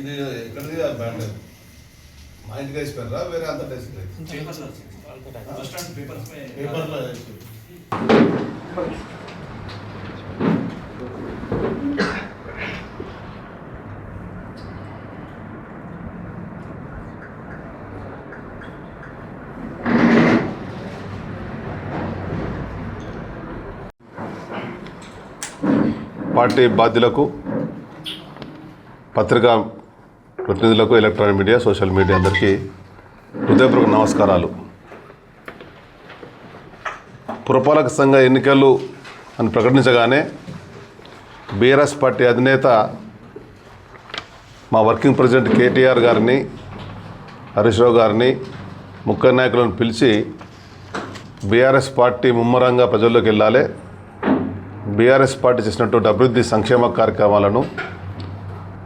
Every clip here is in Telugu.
ఇది ఎక్కడిది? ఆ బ్యాండ్ మా ఇంటికి వేసిపోయారా వేరే అంత పేపర్లో వేసి పార్టీ బాధ్యులకు పత్రికా ప్రతినిధులకు ఎలక్ట్రానిక్ మీడియా సోషల్ మీడియా అందరికీ హృదయపూర్వక నమస్కారాలు. పురపాలక సంఘ ఎన్నికలు అని ప్రకటించగానే బీఆర్ఎస్ పార్టీ అధినేత మా వర్కింగ్ ప్రెసిడెంట్ కేటీఆర్ గారిని హరీష్ రావు గారిని ముఖ్య నాయకులను పిలిచి బీఆర్ఎస్ పార్టీ ముమ్మరంగా ప్రజల్లోకి వెళ్ళాలి. బీఆర్ఎస్ పార్టీ చేసినటువంటి అభివృద్ధి సంక్షేమ కార్యక్రమాలను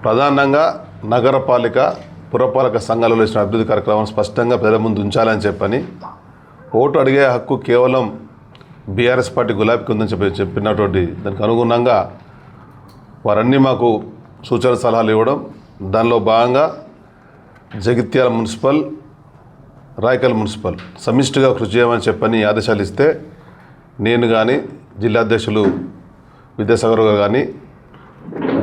ప్రధానంగా నగరపాలిక పురపాలక సంఘాలలో ఇచ్చిన అభివృద్ధి కార్యక్రమం స్పష్టంగా ప్రజల ముందు ఉంచాలని చెప్పని ఓటు అడిగే హక్కు కేవలం బీఆర్ఎస్ పార్టీ గులాబీకి ఉందని చెప్పి చెప్పినటువంటి దానికి అనుగుణంగా వారన్నీ మాకు సూచన సలహాలు ఇవ్వడం దానిలో భాగంగా జగిత్యాల మున్సిపల్ రాయకల్ మున్సిపల్ సమిష్టిగా కృషి చేయమని చెప్పని ఆదేశాలు ఇస్తే నేను కానీ జిల్లా అధ్యక్షులు విద్యాసాగర్ గారు కానీ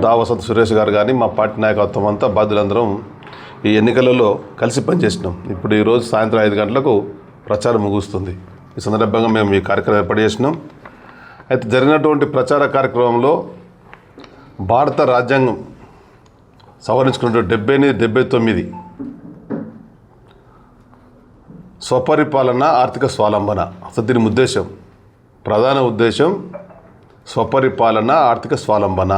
దావసంత సురేష్ గారు కానీ మా పార్టీ నాయకత్వం అంతా బాధ్యులందరం ఈ ఎన్నికలలో కలిసి పనిచేసినాం. ఇప్పుడు ఈరోజు సాయంత్రం ఐదు గంటలకు ప్రచారం ముగుస్తుంది. ఈ సందర్భంగా మేము ఈ కార్యక్రమం ఏర్పాటు చేసినాం. అయితే జరిగినటువంటి ప్రచార కార్యక్రమంలో భారత రాజ్యాంగం సవరించుకున్నటువంటి డెబ్బై ఎనిమిది డెబ్బై తొమ్మిది స్వపరిపాలన ఆర్థిక స్వాలంబన. అసలు దీని ఉద్దేశం ప్రధాన ఉద్దేశం స్వపరిపాలన ఆర్థిక స్వాలంబన.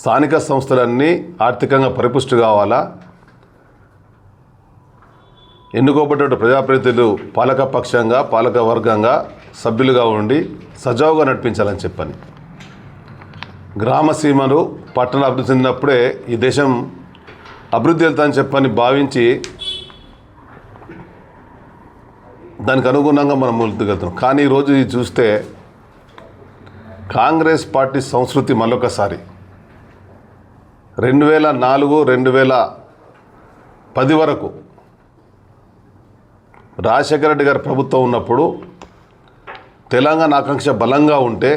స్థానిక సంస్థలన్నీ ఆర్థికంగా పరిపుష్టి కావాలా? ఎన్నుకోబడ్డ ప్రజాప్రతినిధులు పాలక పక్షంగా పాలక వర్గంగా సభ్యులుగా ఉండి సజావుగా నడిపించాలని చెప్పని. గ్రామ సీమలు పట్టణ అభివృద్ధి చెందినప్పుడే ఈ దేశం అభివృద్ధి వెళ్తామని చెప్పని భావించి దానికి అనుగుణంగా మనం ముందుకెళ్తున్నాం. కానీ ఈరోజు ఇది చూస్తే కాంగ్రెస్ పార్టీ సంస్కృతి మరొకసారి రెండు వేల నాలుగు రెండు వేల పది వరకు రాజశేఖర రెడ్డి గారి ప్రభుత్వం ఉన్నప్పుడు తెలంగాణ ఆకాంక్ష బలంగా ఉంటే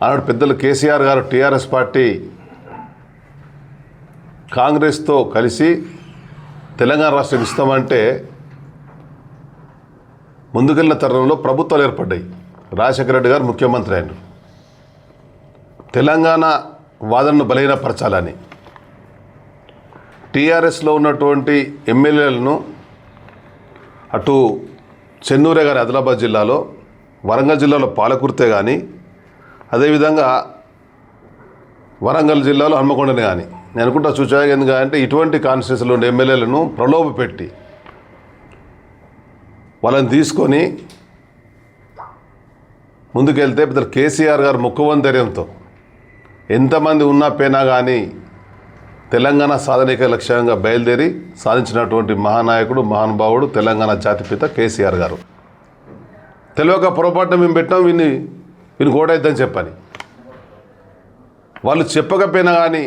ఆనాడు పెద్దలు కేసీఆర్ గారు టీఆర్ఎస్ పార్టీ కాంగ్రెస్తో కలిసి తెలంగాణ రాష్ట్రం ఇస్తామంటే ముందుకెళ్ళిన తరుణంలో ప్రభుత్వాలు ఏర్పడ్డాయి. రాజశేఖర రెడ్డి గారు ముఖ్యమంత్రి అయినారు. తెలంగాణ వాదనను బలహీనపరచాలని. టీఆర్ఎస్లో ఉన్నటువంటి ఎమ్మెల్యేలను అటు చెన్నూరే కానీ ఆదిలాబాద్ జిల్లాలో వరంగల్ జిల్లాలో పాలకుర్తే కానీ అదేవిధంగా వరంగల్ జిల్లాలో హన్మకొండని కానీ నేను అనుకుంటా చూచాగా ఎందుకు అంటే ఇటువంటి కాన్స్టిట్యూన్సీలో ఉండే ఎమ్మెల్యేలను ప్రలోభ పెట్టి వాళ్ళని తీసుకొని ముందుకెళ్తే పెద్ద కేసీఆర్ గారు ముఖ్యమంత్ర్యంతో ఎంతమంది ఉన్నా పేనా కానీ తెలంగాణ సాధనిక లక్ష్యంగా బయలుదేరి సాధించినటువంటి మహానాయకుడు మహానుభావుడు తెలంగాణ జాతిపిత కేసీఆర్ గారు. తెలియక పొరపాటున మేము పెట్టాం విని విని ఓటైద్దని చెప్పని. వాళ్ళు చెప్పకపోయినా కానీ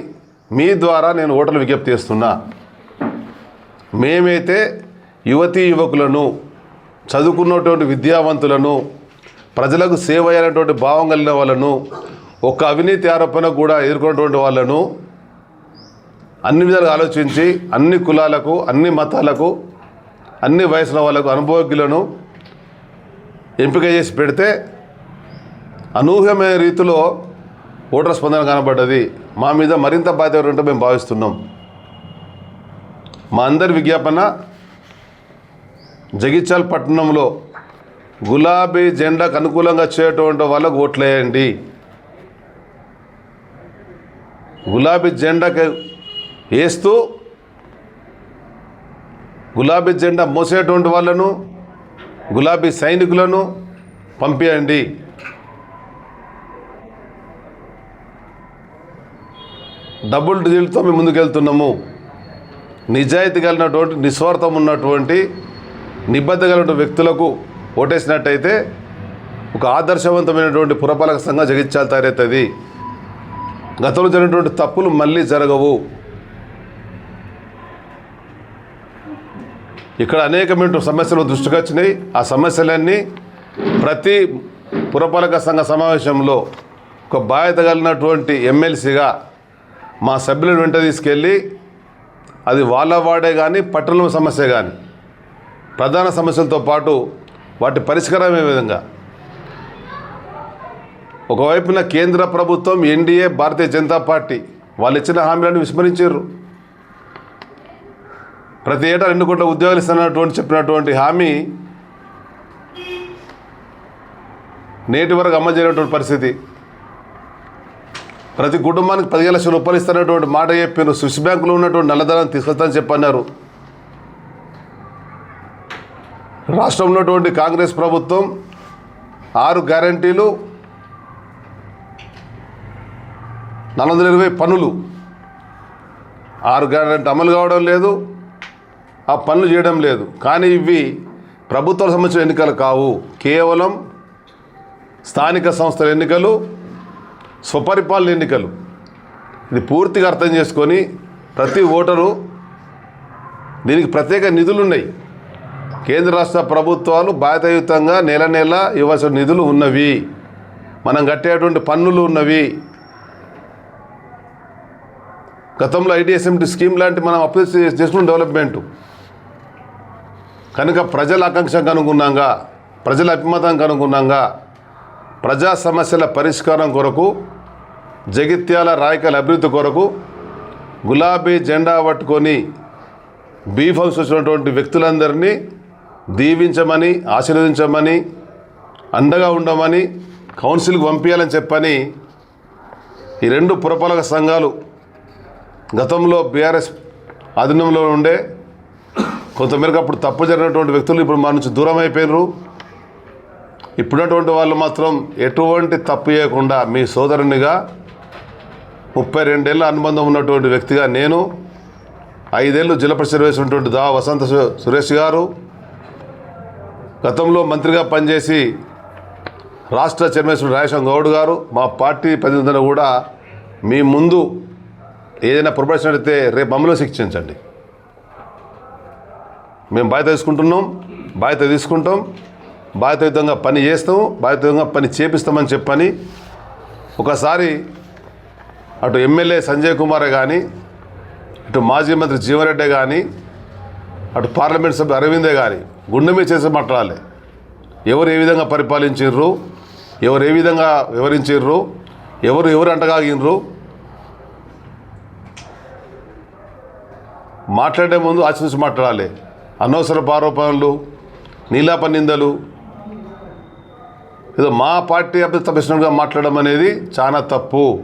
మీ ద్వారా నేను ఓటర్లు విజ్ఞప్తి చేస్తున్నా. మేమైతే యువతీ యువకులను చదువుకున్నటువంటి విద్యావంతులను ప్రజలకు సేవ అయినటువంటి భావం కలిగిన వాళ్ళను ఒక్క అవినీతి ఆరోపణ కూడా ఎదుర్కొన్నటువంటి వాళ్ళను అన్ని విధాలుగా ఆలోచించి అన్ని కులాలకు అన్ని మతాలకు అన్ని వయసుల వాళ్ళకు అనుభవజ్ఞులను ఎంపిక చేసి పెడితే అనూహ్యమైన రీతిలో ఓటర్ స్పందన కనబడ్డది. మా మీద మరింత బాధ్యత ఉంటే మేము భావిస్తున్నాం. మా అందరి విజ్ఞాపన జగిత్యాల పట్టణంలో గులాబీ జెండాకు అనుకూలంగా చేయటువంటి వాళ్ళకు ఓట్లేయండి. గులాబీ జెండాకి వేస్తూ గులాబీ జెండా మోసేటువంటి వాళ్ళను గులాబీ సైనికులను పంపించండి డబుల్ డిజిల్తో మేము ముందుకెళ్తున్నాము. నిజాయితీ కలిగినటువంటి నిస్వార్థం ఉన్నటువంటి నిబద్ధ కలిగిన వ్యక్తులకు ఓటేసినట్టయితే ఒక ఆదర్శవంతమైనటువంటి పురపాలక సంఘం జగించాలి తయారవుతుంది. గతంలో జరిగినటువంటి తప్పులు మళ్ళీ జరగవు. ఇక్కడ అనేకమైన సమస్యలు దృష్టికి వచ్చినాయి. ఆ సమస్యలన్నీ ప్రతి పురపాలక సంఘ సమావేశంలో ఒక బాధ్యత కలిగినటువంటి ఎమ్మెల్సీగా మా సభ్యులను వెంట తీసుకెళ్ళి అది వాళ్ళ వాడే కానీ పట్టణ సమస్య కానీ ప్రధాన సమస్యలతో పాటు వాటి పరిష్కారం ఏ విధంగా? ఒకవైపున కేంద్ర ప్రభుత్వం ఎన్డీఏ భారతీయ జనతా పార్టీ వాళ్ళు ఇచ్చిన హామీలను విస్మరించారు. ప్రతి ఏటా రెండు కోట్ల ఉద్యోగాలు ఇస్తున్నటువంటి చెప్పినటువంటి హామీ నేటి వరకు అమలు చేయనటువంటి పరిస్థితి. ప్రతి కుటుంబానికి పదిహేను లక్షల రూపాయలు ఇస్తున్నటువంటి మాట చెప్పారు స్విస్ బ్యాంకులో ఉన్నటువంటి నల్లధనాన్ని తీసుకొస్తానని చెప్పన్నారు. రాష్ట్రంలో ఉన్నటువంటి కాంగ్రెస్ ప్రభుత్వం ఆరు గ్యారంటీలు నాలుగు వందల ఇరవై పనులు. ఆరు గ్యారంటీ అమలు కావడం లేదు ఆ పనులు చేయడం లేదు. కానీ ఇవి ప్రభుత్వ సంబంధించిన ఎన్నికలు కావు. కేవలం స్థానిక సంస్థల ఎన్నికలు స్వపరిపాలన ఎన్నికలు. ఇది పూర్తిగా అర్థం చేసుకొని ప్రతి ఓటరు దీనికి ప్రత్యేక నిధులు ఉన్నాయి. కేంద్ర రాష్ట్ర ప్రభుత్వాలు బాధ్యతాయుతంగా నెల నెల ఇవ్వాల్సిన నిధులు ఉన్నవి. మనం కట్టేటువంటి పన్నులు ఉన్నవి. గతంలో ఐడిఎస్ఎంటీ స్కీమ్ లాంటి మనం అప్లై చేసుకున్న డెవలప్మెంట్. కనుక ప్రజల ఆకాంక్షకు అనుగుణంగా ప్రజల అభిమతానికి అనుగుణంగా ప్రజా సమస్యల పరిష్కారం కొరకు జగిత్యాల రాయకల అభివృద్ధి కొరకు గులాబీ జెండా పట్టుకొని బీఫ్ హౌస్ వచ్చినటువంటి వ్యక్తులందరినీ దీవించమని ఆశీర్వదించమని అండగా ఉండమని కౌన్సిల్కి పంపించాలని చెప్పని ఈ రెండు పురపాలక సంఘాలు గతంలో బీఆర్ఎస్ ఆధీనంలో ఉండే కొంతమేరకు అప్పుడు తప్పు జరిగినటువంటి వ్యక్తులు ఇప్పుడు మన నుంచి దూరం అయిపోయినారు. ఇప్పుడున్నటువంటి వాళ్ళు మాత్రం ఎటువంటి తప్పు చేయకుండా మీ సోదరునిగా ముప్పై రెండేళ్ళ అనుబంధం ఉన్నటువంటి వ్యక్తిగా నేను ఐదేళ్ళు జిల్లా పరిషత్ వేసినటువంటి దా వసంత సు- సురేష్ గారు గతంలో మంత్రిగా పనిచేసి రాష్ట్ర చైర్మన్ రాజేశం గౌడ్ గారు మా పార్టీ ప్రతినిధులను కూడా మీ ముందు ఏదైనా పొరపాటు అయితే రేపు మమ్మల్ని శిక్షించండి. మేము బాధ్యత తీసుకుంటున్నాం బాధ్యత తీసుకుంటాం బాధ్యతయుతంగా పని చేస్తాం బాధ్యతయుతంగా పని చేపిస్తామని చెప్పని ఒకసారి అటు ఎమ్మెల్యే సంజయ్ కుమార్ కానీ ఇటు మాజీ మంత్రి జీవరెడ్డి కానీ అటు పార్లమెంట్ సభ్యు అరవిందే కానీ గుండె మీద చేసి మాట్లాడాలి. ఎవరు ఏ విధంగా పరిపాలించారు ఎవరు ఏ విధంగా వివరించారు ఎవరు ఎవరు అంటగాగినరు మాట్లాడే ముందు ఆశించి మాట్లాడాలి. అనవసర ఆరోపణలు నీలాప నిందలు ఏదో మా పార్టీ అభ్యర్థి తప్పించినట్టుగా మాట్లాడడం అనేది చాలా తప్పు.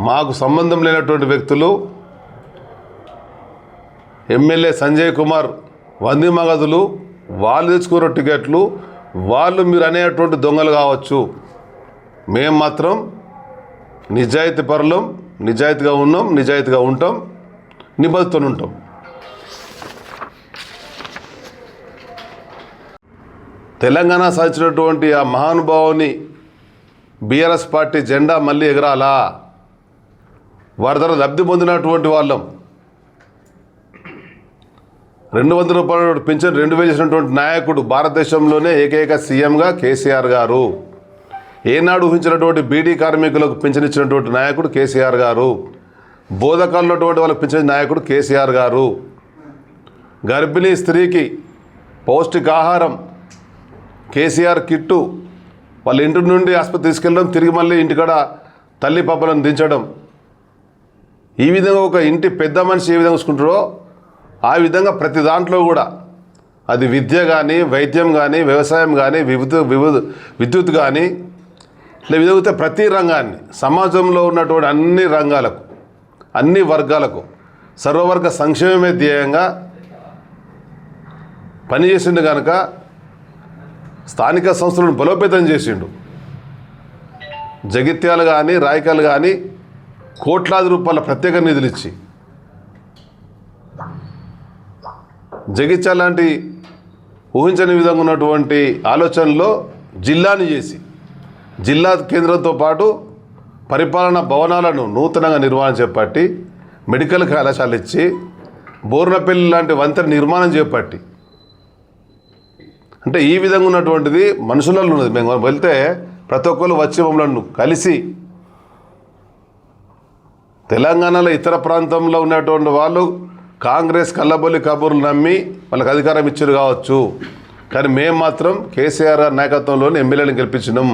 మాకు సంబంధం లేనటువంటి వ్యక్తులు ఎమ్మెల్యే సంజయ్ కుమార్ వంది మగదులు వాళ్ళు తెచ్చుకున్న టికెట్లు వాళ్ళు మీరు అనేటువంటి దొంగలు కావచ్చు. మేము మాత్రం నిజాయితీ పరులం నిజాయితీగా ఉన్నాం నిజాయితీగా ఉంటాం. నిబద్ధతోనే ఉంటాం తెలంగాణ సాధించినటువంటి ఆ మహానుభావుని బీఆర్ఎస్ పార్టీ జెండా మళ్ళీ ఎగరాలా? వారి ద్వారా లబ్ధి పొందినటువంటి వాళ్ళం. రెండు వందల రూపాయలు పింఛన్ రెండు వేలు చేసినటువంటి నాయకుడు భారతదేశంలోనే ఏకైక సీఎంగా కేసీఆర్ గారు. ఏనాడు ఊహించినటువంటి బీడీ కార్మికులకు పింఛన్ ఇచ్చినటువంటి నాయకుడు కేసీఆర్ గారు. బోధకాల్లో వాళ్ళకి పిలిచిన నాయకుడు కేసీఆర్ గారు. గర్భిణీ స్త్రీకి పౌష్టికాహారం కేసీఆర్ కిట్టు వాళ్ళ ఇంటి నుండి ఆసుపత్రి తీసుకెళ్ళడం తిరిగి మళ్ళీ ఇంటికాడ తల్లి పాపలను దించడం. ఈ విధంగా ఒక ఇంటి పెద్ద మనిషి ఏ విధంగా చూసుకుంటారో ఆ విధంగా ప్రతి దాంట్లో కూడా అది విద్య కానీ వైద్యం కానీ వ్యవసాయం కానీ విద్యుత్ విద్యుత్ విద్యుత్ కానీ లేదా ప్రతి రంగాన్ని సమాజంలో ఉన్నటువంటి అన్ని రంగాలకు అన్ని వర్గాలకు సర్వవర్గ సంక్షేమమే ధ్యేయంగా పనిచేసిండు కనుక స్థానిక సంస్థలను బలోపేతం చేసిండు. జగిత్యాలు కానీ రాయకాలు కానీ కోట్లాది రూపాయల ప్రత్యేక నిధులు ఇచ్చి జగిత్యాల లాంటి ఊహించని విధంగా ఉన్నటువంటి ఆలోచనలో జిల్లాని చేసి జిల్లా కేంద్రంతో పాటు పరిపాలన భవనాలను నూతనంగా నిర్మాణం చేపట్టి మెడికల్ కళాశాల ఇచ్చి బోర్నపల్లి లాంటి వంతెన నిర్మాణం చేపట్టి. అంటే ఈ విధంగా ఉన్నటువంటిది మనుషులలో ఉన్నది. మేము వెళ్తే ప్రతి ఒక్కరు వచ్చి మమ్మల్ని కలిసి తెలంగాణలో ఇతర ప్రాంతంలో ఉన్నటువంటి వాళ్ళు కాంగ్రెస్ కల్లబొల్లి కబుర్లు నమ్మి వాళ్ళకి అధికారం ఇచ్చారు కావచ్చు. కానీ మేము మాత్రం కేసీఆర్ నాయకత్వంలోని ఎమ్మెల్యేలను గెలిపించినాం.